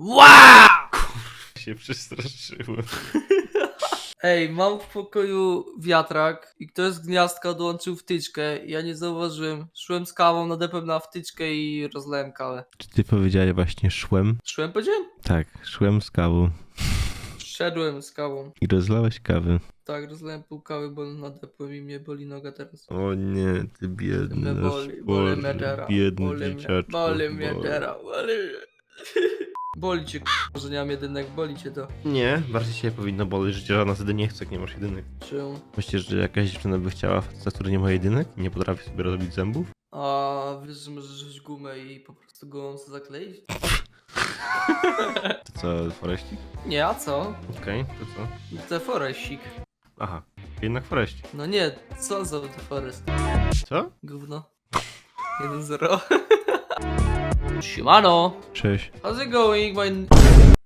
Wow! się przestraszyłem. Ej, mam w pokoju wiatrak i ktoś z gniazdka dołączył wtyczkę. Ja nie zauważyłem. Szłem z kawą, nadepłem na wtyczkę i rozlałem kawę. Czy ty powiedziałeś właśnie szłem? Szłem, powiedziałem? Tak, szłem z kawą. Szedłem z kawą. I rozlałeś kawę. Tak, rozlałem pół kawy, bo nadepłem i mnie boli noga teraz. O nie, ty biedny Mnie nasz boli, boli mnie Boże, teraz. biedny Boli mnie, dzieciaczku. boli mnie teraz, boli mnie. Boli cię, k***a, że nie mam jedynek, boli cię to. Nie, bardziej cię powinno boleć, że żadna wtedy nie chce, jak nie masz jedynek. Czemu? Myślisz, że jakaś dziewczyna by chciała faceta, który nie ma jedynek i nie potrafi sobie robić zębów? A wiesz, że możesz wziąć gumę i po prostu gumą sobie zakleić? To co, foreścik? Nie, a co? Okej, to co? The Forestik. Aha, jednak foreścik. No nie, co za Forest? Co? Gówno. 1-0. Siemano! Cześć. How's it going, my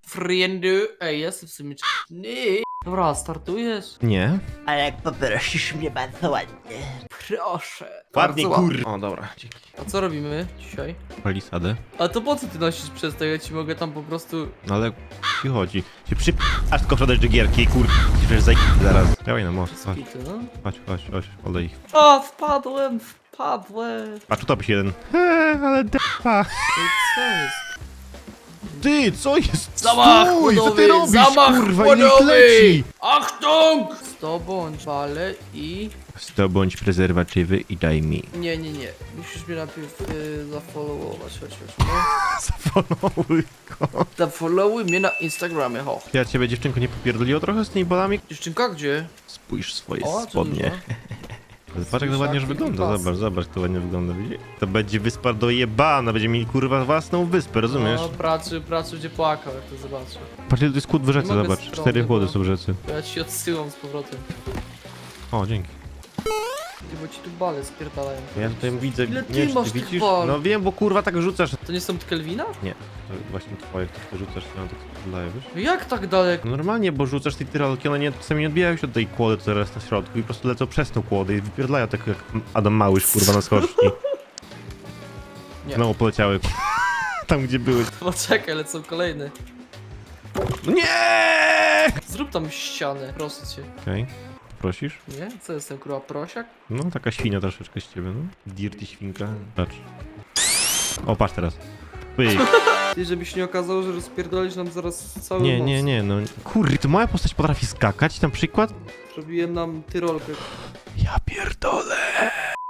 friendu? Ej, jestem w sumie... Nie. Dobra, startujesz? Nie? Ale jak poprosisz mnie bardzo ładnie. Proszę. Ładnie, Bardzo kur... O, dobra, dzięki. A co robimy dzisiaj? Palisadę? A to po co ty nosisz przez to? Ja ci mogę tam po prostu... No ale ci chodzi. Się przy... Aż tylko wsiadać do gierki, kur... Przecież zaj... zaraz. Dawaj na most, chodź, Skity, no? chodź, chodź, chodź, olej ich. O, wpadłem, wpadłem. Patrz, utopi się jeden. Eee, ale depa. Ej, co jest? Ty, co jest? Zamach Stój, co ty robisz, zamach kurwa, i niech leci! Achtung! Zdobądź wale i... Zdobądź prezerwatywy i daj mi. Nie, nie, nie. Musisz mnie najpierw y, zafollowować, chodź, chodź. No. Zafolowuj go. Zafollowuj mnie na Instagramie, ho. Ja ciebie dziewczynko nie popierdoliło trochę z tymi bolami? Dziewczynka, gdzie? Spójrz swoje O, co spodnie. Zobacz jak to ładnie już wygląda, zobacz, zobacz jak to ładnie wygląda, widzisz? To będzie wyspa dojebana, będzie mieli kurwa własną wyspę, rozumiesz? No, pracy, pracy będzie płakał, jak to zobaczę. Patrz ile to jest kłód w rzece, mogę zobacz, strony, cztery chłody są w rzece. Ja ci odsyłam z powrotem. O, dzięki. Ty, bo ci tu bale spierdalają. Ja tutaj widzę, Ile ty nie wiem, czy masz ty tych widzisz? No wiem, bo kurwa tak rzucasz. To nie są od Kelvina? Nie, to właśnie twoje, które rzucasz, to tak wydaje, wiesz? No Jak tak daleko? No Normalnie, bo rzucasz tej tyrolki, one nie, czasami nie odbijają się od tej kłody, co teraz na środku i po prostu lecą przez tą kłodę i wypierdlają tak jak Adam Małysz, kurwa, na skoczni. Nie. Znowu poleciały. Tam, gdzie były. Poczekaj, lecą kolejne. No nie! Zrób tam ścianę, proszę cię. Okej, prosisz? Nie? Co jestem, kurwa, prosiak? No, taka świnia troszeczkę z ciebie, no. Dirty świnka. Patrz. O, patrz teraz. Pyk. Ty, żebyś nie okazało, że rozpierdolisz nam zaraz cały Nie, most. nie, nie, no. Kurde, to moja postać potrafi skakać na przykład? Zrobiłem nam tyrolkę. Ja pierdolę.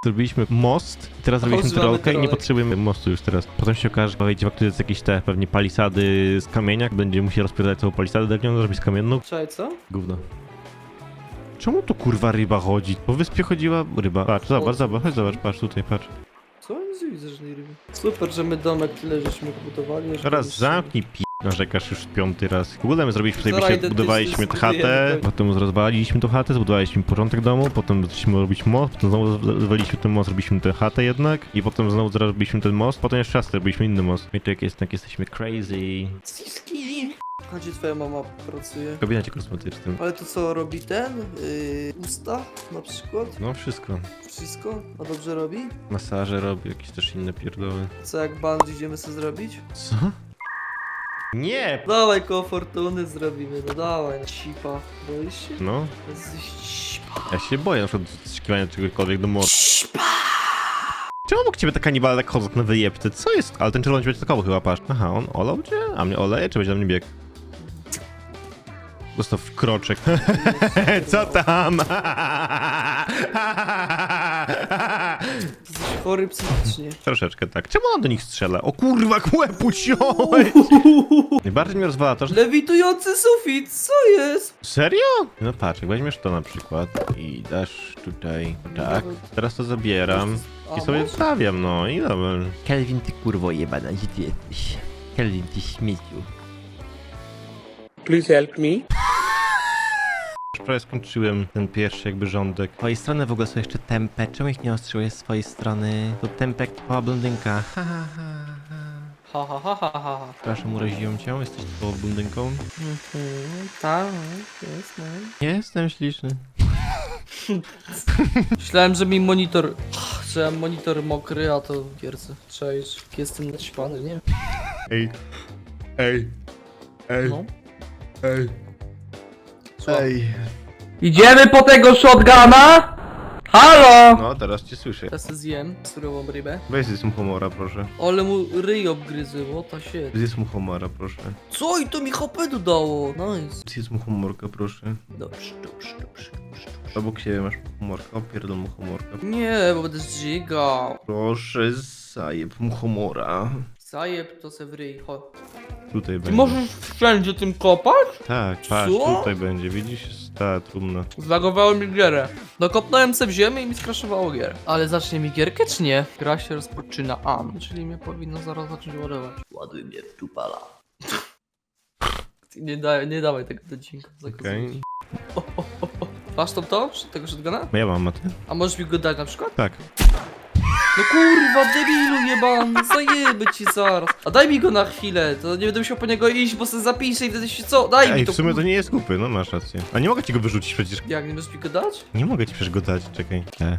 Zrobiliśmy most, i teraz zrobiliśmy używamy tyrolkę i nie tyrolek. potrzebujemy mostu już teraz. Potem się okaże, że wejdzie w aktywizację jakieś te pewnie palisady z kamienia, będzie musiał rozpierdać całą palisadę drewnianą, zrobić kamienną. Czekaj, co? Gówno. Czemu tu kurwa ryba chodzi? Po wyspie chodziła ryba. Patrz, zobacz, zobacz, chodź zobacz, patrz tutaj, patrz. Co? Nie widzę żadnej ryby. Super, że my domek tyle żeśmy budowali. że Teraz zamknij pi... Narzekasz już piąty raz. W ogóle my zrobiliśmy tutaj, wyście, idę, ty budowaliśmy się tę chatę, potem rozwaliliśmy tą chatę, zbudowaliśmy porządek domu, potem zaczęliśmy robić most, potem znowu rozwaliliśmy ten most, robiliśmy tę chatę jednak i potem znowu zrobiliśmy ten most, potem jeszcze raz robiliśmy inny most. I tu jak, jest, jak jesteśmy crazy. A gdzie twoja mama pracuje? W gabinecie kosmetycznym. Ale to co, robi ten? Yy, usta na przykład? No wszystko. Wszystko? A dobrze robi? Masaże robi, jakieś też inne pierdoły. Co jak band idziemy sobie zrobić? Co? Nie! Dawaj koło fortuny zrobimy, no dawaj, no sipa. Boisz się? No, Jesteś sipa. ja się boję na przykład skrzykiwania czegokolwiek do morza. Czemu obok ciebie ta kanibale tak chodzą na wyjebce? Co jest? Ale ten czerwony będzie takowy chyba, patrz. Aha, on olał cię? A mnie oleje, czy będzie na mnie bieg? Zostaw kroczek. Co tam? Jesteś chory psychicznie. Troszeczkę tak. Czemu on do nich strzela? O kurwa, kłeb! Najbardziej mnie rozwala to, że... Lewitujący sufit, co jest? Serio? No patrz, jak weźmiesz to na przykład i dasz tutaj, tak. Teraz to zabieram i sobie stawiam, no i dobra. Kelvin, ty kurwo jebana, gdzie ty jesteś? Kelvin, ty śmieciu. Please help me. Prawie skończyłem ten pierwszy jakby rządek. Twojej strony w ogóle są jeszcze tempę. Czemu ich nie ostrzyłeś z twojej strony? To tempek mała blondynka. Ha, ha, ha, ha. Ha ha ha ha ha. ha. Przepraszam, uraziłem cię, jesteś twoją blondynką. Mhm, tak, jest, no. Jestem śliczny. Myślałem, że mi monitor... Że ja mam monitor mokry, a to gierce. Cześć, jestem naćpany, nie? Ej, ej, Ej, No. ej, Ej. Idziemy po tego shotguna? Halo! No, teraz cię słyszę. Teraz se zjem surową rybę. Weź zjedz mu homora, proszę. Ale mu ryj obgryzły, what the shit. Zjedz mu homora, proszę. Co i to mi hopy dodało? Nice. Zjedz mu homorka, proszę. Dobrze, dobrze, dobrze, dobrze, dobrze. Obok siebie masz homorka, opierdol mu homorka. Nie, bo będę zżygał. Proszę, zajeb mu homora. Zajeb to se w ryj, chodź. Tutaj Ty będzie. możesz wszędzie tym kopać? Tak, patrz, Co? tutaj będzie, widzisz? Ta trumna. Zlagowało mi gierę. Dokopnąłem se w ziemię i mi skraszowało gierę. Ale zacznie mi gierkę czy nie? Gra się rozpoczyna. A, no, czyli mnie powinno zaraz zacząć ładować. Ładuj mnie w tupala. Nie, da, nie dawaj tego do dźwięku. Okej. Masz tą to? Tego shotguna? No ja mam, a ty? A możesz mi go dać na przykład? Tak. No kurwa, debilu jebany, zajeby ci zaraz. A daj mi go na chwilę, to nie będę musiał po niego iść, bo sobie zapiszę i wtedy się co? Daj mi Ej, to w sumie to nie jest kupy, no masz rację. A nie mogę ci go wyrzucić przecież. Jak, nie możesz mi go dać? Nie mogę ci przecież go dać, czekaj. Nie.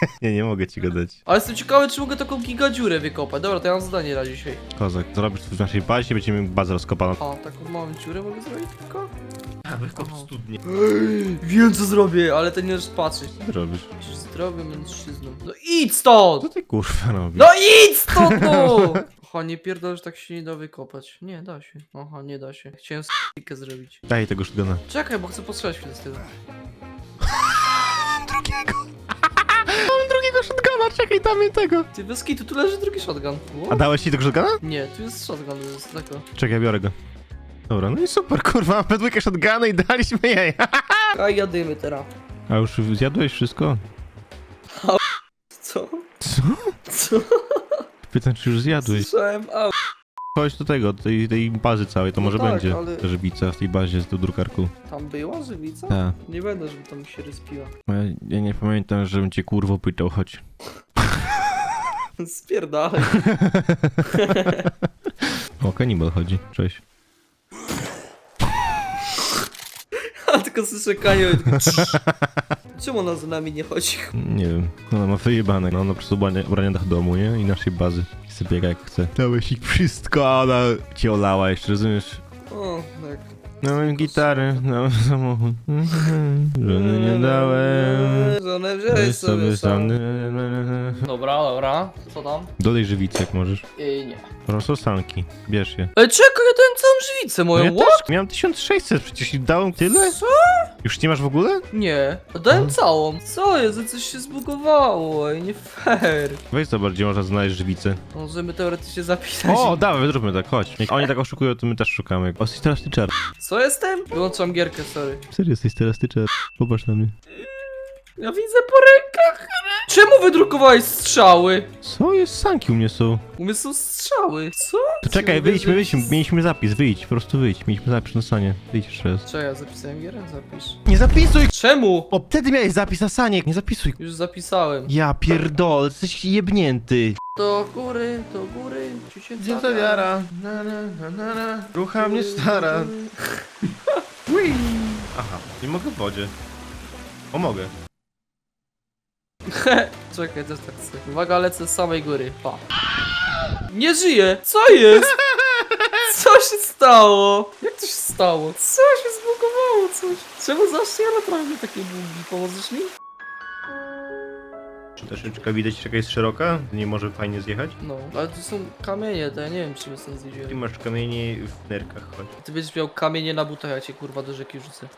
nie, nie mogę ci go dać. Ale jestem ciekawy, czy mogę taką gigadziurę wykopać. Dobra, to ja mam zadanie na dzisiaj. Kozak, zrobisz w naszej bazie, będziemy bazę rozkopaną. A, taką małą dziurę mogę zrobić tylko? A, wykop Aha. studnie. Wiem co zrobię, ale ty nie możesz patrzeć. Co ty robisz? Jesteś zdrowym mężczyzną. No idź stąd! Co ty kurwa robisz? No idź stąd no! Aha, nie pierdol, że tak się nie da wykopać. Nie, da się. Aha, nie da się. Chciałem s***kę zrobić. Daj tego shotguna. Czekaj, bo chcę postrzelać chwilę z tego. Mam drugiego shotguna, czekaj, damy tego. Ty bez kitu, tu leży drugi shotgun. A dałeś ci tego shotguna? Nie, tu jest shotgun, jest tako. Czekaj, biorę go. Dobra, no i super, kurwa, mamy dwójkę shotguna i daliśmy jej. A jadymy teraz. A już zjadłeś wszystko? Co? Co? Co? Pytam, czy już zjadłeś. Słyszałem, a Chodź do tego, do tej, tej bazy całej, to No może tak, będzie ale- żywica w tej bazie z tą drukarką. tam była żywica? Tak. Nie będę, żeby tam się respiła. Ja, ja nie pamiętam, żebym cię kurwo pytał, chodź. Spierdalaj. O, kanibal chodzi, cześć. A tylko Czemu ona za nami nie chodzi? Nie wiem, ona ma wyjebane, no ona po prostu obrania, obrania dach domu, nie? I naszej bazy. I sobie biega jak chce. Dałeś ich wszystko, a ona cię olała jeszcze, rozumiesz? O, tak. No gitary, no samochód. Żony nie dałem. Żonę Weź wziąłeś sobie sam. Dobra, dobra. Co tam? Dodaj żywicy jak możesz. Ej, nie. Prosto sanki, bierz je. Ej, czekaj, ja dałem całą żywicę No moją, ja what? też miałem 1600, przecież i dałem tyle? Co? Już nie masz w ogóle? Nie, dałem Mhm. całą. Co jest? Coś się zbugowało, ej, nie fair. Weź zobacz, gdzie można znaleźć żywicę. Możemy teoretycznie zapisać. O, dawaj, zróbmy tak, chodź. Jak oni tak oszukują, to my też szukamy. O, jesteś teraz ty czar. Co jestem? Wyłączam gierkę, sorry. Serio, jesteś teraz ty czar. Popatrz na mnie. Ja widzę po rękach. Czemu wydrukowałeś strzały? Co jest sanki u mnie są? U mnie są strzały. Co? To czekaj, wyjdźmy, wyjdźmy, mieliśmy zapis, wyjdź, po prostu wyjdź. Mieliśmy zapis na sanie. Wyjdź jeszcze raz. Czekaj, ja zapisałem gierę? Zapisz. Nie zapisuj! Czemu? O, wtedy miałeś zapis na sanie, nie zapisuj. Już zapisałem. Ja pierdol, jesteś jebnięty. Do góry, do góry. Ciucięca na na na na na. Rucha mnie stara. Aha, nie mogę w wodzie. O, mogę. Czekaj, też tak chcę. Uwaga, lecę z samej góry. Pa. Nie żyje! Co jest? Co się stało? Jak to się stało? Co się zbugowało? Coś? Czemu zawsze ja naprawdę takie bugi? Pomożesz mi? Czy ta szyczka widać jaka jest szeroka? Nie może fajnie zjechać? No, ale tu są kamienie, to ja nie wiem, czy my stąd Ty zjedziemy. masz kamienie w nerkach, chodź. Ty będziesz miał kamienie na butach, ja cię kurwa do rzeki rzucę.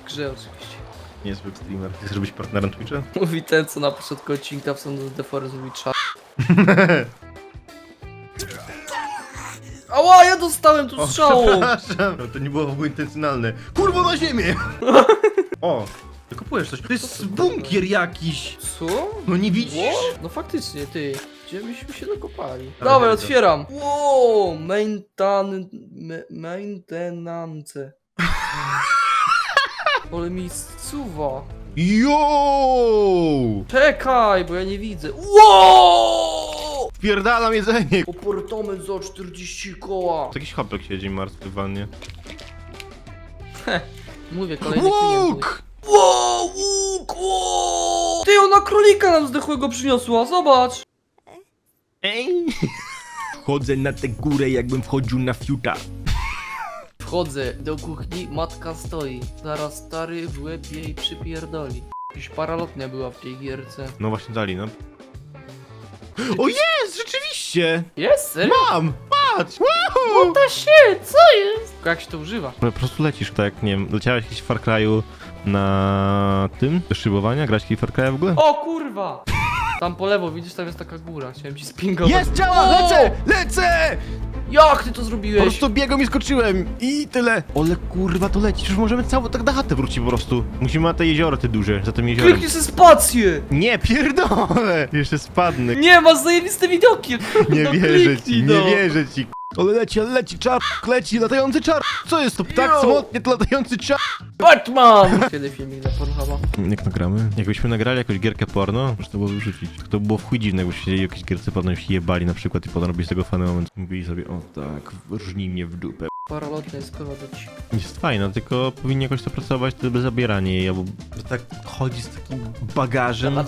W grze oczywiście. Niezły streamer. Ty chcesz być partnerem Twitcha? Mówi ten, co na początku odcinka w sądu Deforest mówi czar. Ała, ja dostałem tu strzałą! przepraszam. No, to nie było w ogóle intencjonalne. Kurwa na ziemię! o, wykopujesz coś. To jest bunkier jakiś. Co? No nie widzisz? What? No faktycznie, ty. Gdzie byśmy się dokopali? Ale bardzo. otwieram. Wow, maintan... me- maintenance. Ale mi zsuwa. Yo! Czekaj, bo ja nie widzę. Wow! Wpierdalam jedzenie. Apartament za 40 koła. Jakiś chłopek siedzi martwy w wannie. Mówię, kolejny klient. Łuk! Wow, łuk, wow! Ty, ona królika nam zdechłego przyniosła, zobacz! Ej! Chodzę na tę górę, jakbym wchodził na fiuta. Wchodzę do kuchni, matka stoi. Zaraz stary w łeb jej przypierdoli. Jakaś paralotnia była w tej gierce. No właśnie dali, no. O jest! Rzeczywiście! Jest? Serio? Mam! Patrz! What the shit? Co jest? Tylko Jak się to używa? Po prostu lecisz tak, nie wiem, leciałeś jakiś w Far Cry'u na tym, do szybowania, grać jakiś Far Cry'a w ogóle? O kurwa! Tam po lewo, widzisz, tam jest taka góra. Chciałem ci spingować. Jest, działa, lecę, lecę! Jak ty to Po zrobiłeś? prostu biegłem i skoczyłem i tyle. Ole kurwa, to leci, już możemy całą tak na chatę wrócić po prostu. Musimy na te jezioro te duże, za tym jeziorem. Kliknij sobie spację! Nie, pierdolę! Jeszcze spadnę. Nie, masz zajebiste widoki! Nie No wierzę kliknij, ci, no. nie wierzę ci. Ale leci, ale leci, czar, leci, latający czar. Co jest to, ptak Yo! samotnie, to latający czar. Batman! Kiedy filmik dla Pornhuba? Jak nagramy? Jakbyśmy nagrali jakąś gierkę porno, może to było wyrzucić. To było w chuj dziwne, jakbyśmy siedzieli w jakiejś gierce porno i się jebali na przykład i potem robili z tego fany moment. Mówili sobie, o tak, rżnij mnie w dupę. Paralotnia jest kurwa do ci. Jest fajna, tylko powinni jakoś to pracować, to by zabieranie jej. Że tak chodzi z takim bagażem.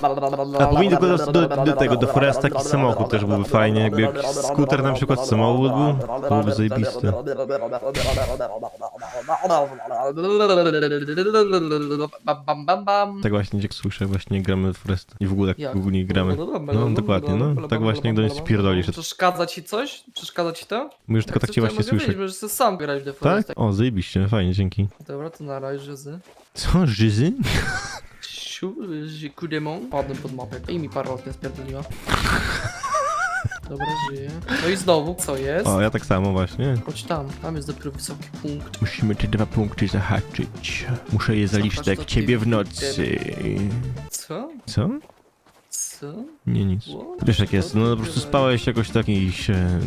A powinni tylko do, do, do tego, do Foresta taki samochód też byłby fajnie, jakby jak skuter na przykład samochód był, to. Bam, bam, bam, bam. Tak właśnie, jak słyszę, właśnie gramy w Forest i w ogóle jak Jak? w ogóle nie gramy. No, dokładnie, no. Tak właśnie, do mnie spierdolisz. Przeszkadza ci coś? Przeszkadza ci to? Już tylko tak cię właśnie słyszę. Sam grać w The Tak? Forest. O, zajebiście, fajnie, dzięki. Dobra, to na razie, że Co, żyzy? Siu, że kudemon. Padłem pod mapę i mi paralotnia spierdoliła. Dobra, żyję. No i znowu, co jest? O, ja tak samo właśnie. Chodź tam, tam jest dopiero wysoki punkt. Musimy te dwa punkty zahaczyć. Muszę je zaliczyć jak to ciebie w nocy. Co? Co? Co? Nie, nic. What? Wiesz jak jest, no po prostu spałeś jakoś tak i się...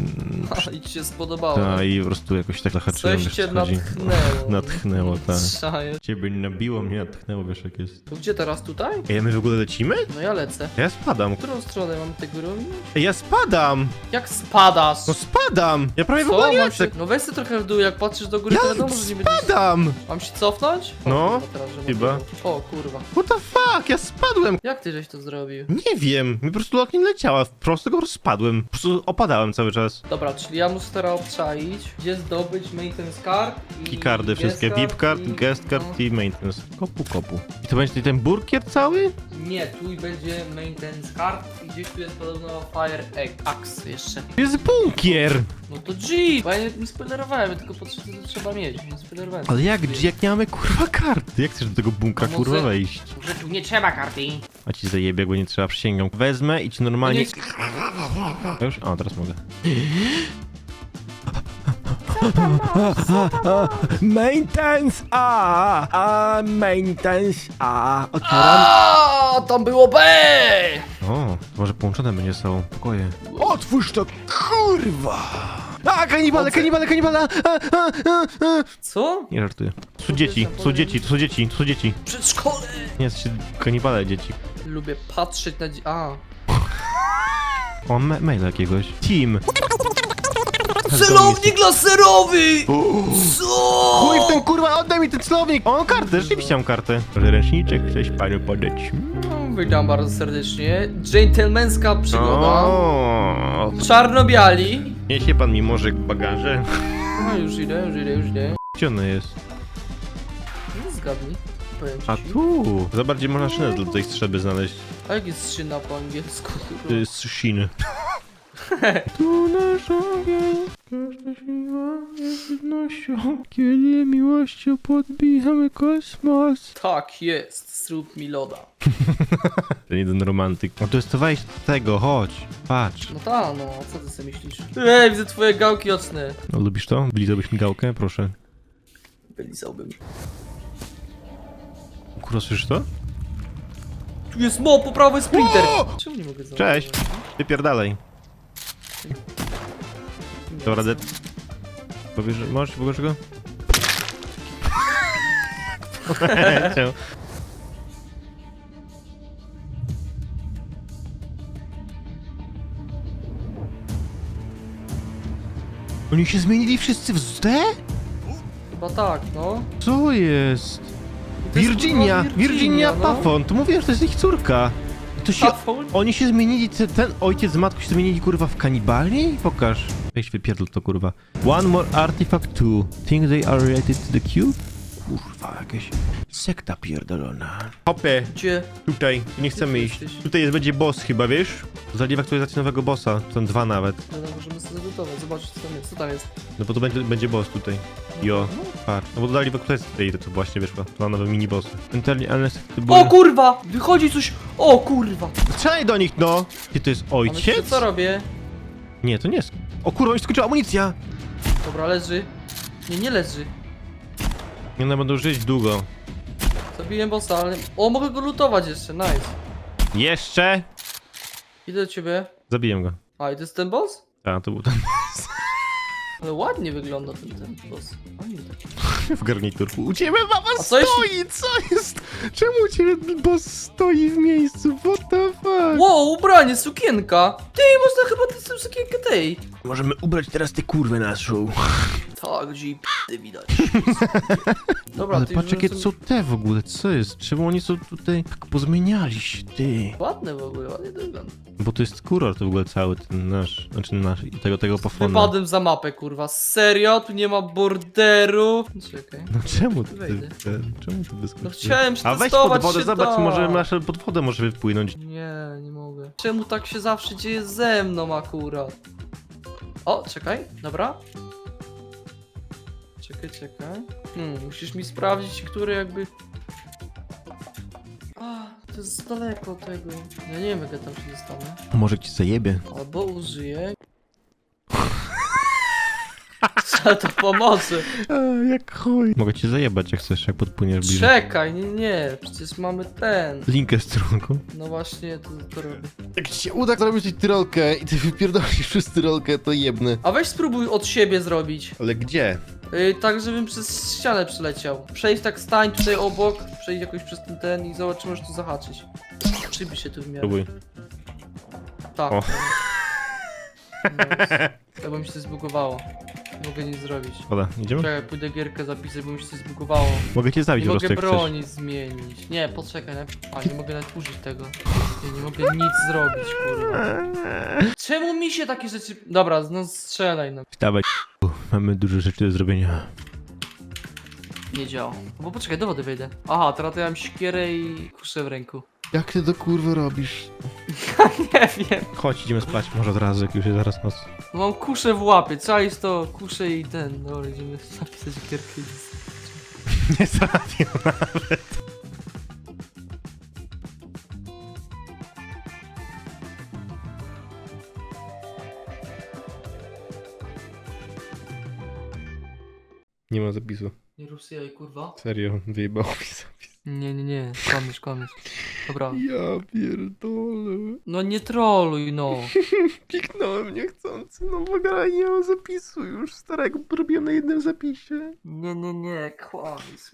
A, i ci się spodobało. Ta, i po prostu jakoś tak zahaczyłem, Coś wiesz cię co chodzi. natchnęło. Natchnęło, tak. Szaję. Ciebie nabiło mnie, natchnęło, wiesz jak jest. To gdzie teraz tutaj? Ej, a my w ogóle lecimy? No ja lecę. Ja spadam. W którą stronę mam tego robić? Ej, ja spadam! Jak spadasz? No spadam! Ja prawie w ogóle nie Mam się... lecę. No weź sobie trochę w dół, jak patrzysz do góry, Ja to wiadomo, że nie będziesz... spadam! Mam się cofnąć? O, No, kurwa, teraz, że chyba. O kurwa. What the fuck? Ja spadłem! Jak ty żeś to zrobił? Nie wiem, mi po prostu lot nie leciała, wprost tylko spadłem. Po prostu opadałem cały czas. Dobra, czyli ja muszę teraz obczaić, gdzie zdobyć maintenance card i... Keycardy, guest wszystkie, VIP card, i- guest card no. i maintenance. Kopu, kopu. I to będzie ten burkier cały? Nie, tu będzie maintenance card i gdzieś tu jest podobno fire egg, axe jeszcze. Jest bunkier! No to G! Bo ja nie, nie spoilerowałem, tylko po co to trzeba mieć, nie spoilerowałem. Ale jak, jak nie mamy kurwa karty? Jak chcesz do tego bunkra A kurwa wejść? Że tu nie trzeba karty. A ci zajebie, bo nie trzeba przysięgą. Wezmę i ci normalnie... Nie- Już? O, teraz mogę. Maintenance A, a maintenance A. Otwieram. A, tam było B! O, to może połączone będzie sobą. Pokoje. Otwórz to, kurwa! A, kanibale, kanibale, kanibale! A, a, a, a. Co? Nie żartuję. To są dzieci, to są dzieci, to są dzieci, to są dzieci. Przedszkole! Nie, jesteście kanibale dzieci. Lubię patrzeć na dzie- A. O, ma maila jakiegoś. Team. Celownik laserowy! Co? Chuj w ten kurwa, oddaj mi ten celownik! O, kartę, rzeczywiście mam kartę. Ręczniczek, chcesz panu podać? No, Witam bardzo serdecznie. Dżentelmeńska przygoda. O, Czarnobiali. niesie pan mi może bagaże? No już idę, już idę, już idę. Gdzie one jest? Nie zgadnij. A tu. Za bardziej można szynę do tej strzeby znaleźć. A jak jest szyna po angielsku? To jest shin. tu nasz ogień, każda siła jest jednością, kiedy miłością podbijamy kosmos. Tak jest, zrób mi loda. Ten jeden romantyk. No to jest to wejść do tego, chodź, patrz. No ta, no, a co ty sobie myślisz? Ej, widzę twoje gałki oczne. No lubisz to? Wlizałbyś mi gałkę? Proszę. Wylizałbym. Kurwa, słyszysz to? Tu jest mo, po prawo jest Splinter. Czemu nie mogę zauważyć? Cześć. Wypierdalaj. Dobra, de... Powiesz, że możesz, pokaż go? Poleciał. Oni się zmienili wszyscy w Z? Chyba tak, no. Co jest? Virginia! kurwa, Virginia no. Pafon! To mówiłem, że to jest ich córka. To się... Pafon? Oni się zmienili, te- ten ojciec z matką się zmienili kurwa w kanibali? Pokaż. Weź wypierdol to kurwa. One more artifact two. Think they are related to the cube? Kurwa, jakieś sekta pierdolona. Hopy, Gdzie? tutaj, nie chcemy ty iść. jesteś? Tutaj jest, będzie boss chyba, wiesz? Zaliw aktualizacji nowego bossa, są dwa nawet. No, no, możemy sobie zagotować, zobaczyć co tam jest. Co tam jest? No bo to będzie, będzie boss tutaj. Jo, No. par. No bo dodali w aktualizacji tutaj, to co właśnie wyszło. Dwa nowe mini bossy. Entirely unless... O kurwa! Wychodzi coś! O kurwa! Strzelaj do nich, no! Ty to jest A myślicie, ojciec? co robię? Nie, to nie jest. O kurwa, mi się skończyła amunicja! Dobra, leży. Nie, nie leży. Nie, one będą żyć długo. Zabiłem bossa, ale... O, mogę go lutować jeszcze, nice. Jeszcze! Idę do ciebie. Zabiłem go. A, i to jest ten boss? A, to był ten Ale ładnie wygląda ten, ten boss. Fajnie tak. w garniturku. U ciebie mama A co jeśli- stoi! Co jest? Czemu u ciebie boss stoi w miejscu? What the fuck? Wow, ubranie, sukienka! Ty, można chyba tę sukienkę tej. Możemy ubrać teraz tę kurwę naszą. Tak, gdzie i p***y widać. Dobra, Ale ty patrz jakie są- te w ogóle, co jest? Czemu oni są tutaj tak pozmieniali się, ty? Ładne w ogóle, ładnie to wygląda. Bo to jest kuror to w ogóle cały ten nasz, znaczy nasz, i tego, tego pofona. Wypadłem za mapę, kurwa. Serio? Tu nie ma borderu? Czekaj. No czemu ty, Wejdę. ten, czemu ty wyskoczyłeś? No chciałem A weź pod wodę, się zobacz, da. może nasze pod wodę może wypłynąć. Nie, nie mogę. Czemu tak się zawsze dzieje ze mną akurat? O, czekaj, dobra. Czekaj, czekaj. Hmm, musisz mi sprawdzić, który jakby... A, to jest daleko od tego. Ja nie wiem, jak ja tam się dostanę. Może ci zajebie. Albo użyję... Co to pomoże? A, jak chuj. Mogę cię zajebać jak chcesz, jak podpłyniesz bliżej. Czekaj, nie, nie, przecież mamy ten. Linkę stronką. No właśnie, to, to robię. Jak ci się uda zrobić tyrolkę i ty wypierdolisz przez tyrolkę, to jebny. A weź spróbuj od siebie zrobić. Ale gdzie? Yy, tak, żebym przez ścianę przyleciał. Przejść tak, stań tutaj obok, przejść jakoś przez ten ten i zobaczymy, że tu zahaczyć. Przybi się tu w miarę. Próbuj. Tak. O. Nice. Tak, bo mi się zbugowało. Nie mogę nic zrobić. Woda, idziemy? Czekaj, pójdę gierkę zapisać, bo mi się to zbugowało. Mogę cię zabić Nie po mogę prostu jak chcesz. broni zmienić. Nie, poczekaj, najpierw- a nie mogę nawet użyć tego. Nie, nie mogę nic zrobić, kurwa. Czemu mi się takie rzeczy... Dobra, no strzelaj, no. Dawaj. Mamy dużo rzeczy do zrobienia. Nie działa. Bo poczekaj, do wody wejdę. Aha, teraz to ja mam siekierę i kuszę w ręku. Jak ty do kurwy robisz? Nie wiem. Chodź, idziemy spać może od razu, jak już jest zaraz noc. Mam kuszę w łapie, czaisz to, kuszę i ten. Dobra, idziemy zapisać gierkę. i- Nie zarabię nawet. Nie ma zapisu. Nie sobie, kurwa. Serio, wyjebało mi zapis. Nie, nie, nie, kłamiesz, kłamiesz. Dobra. Ja pierdolę. No nie troluj, no. Piknąłem niechcący, no w ogóle nie mam zapisu już starego, robiłem na jednym zapisie. Nie, nie, nie, kłamiesz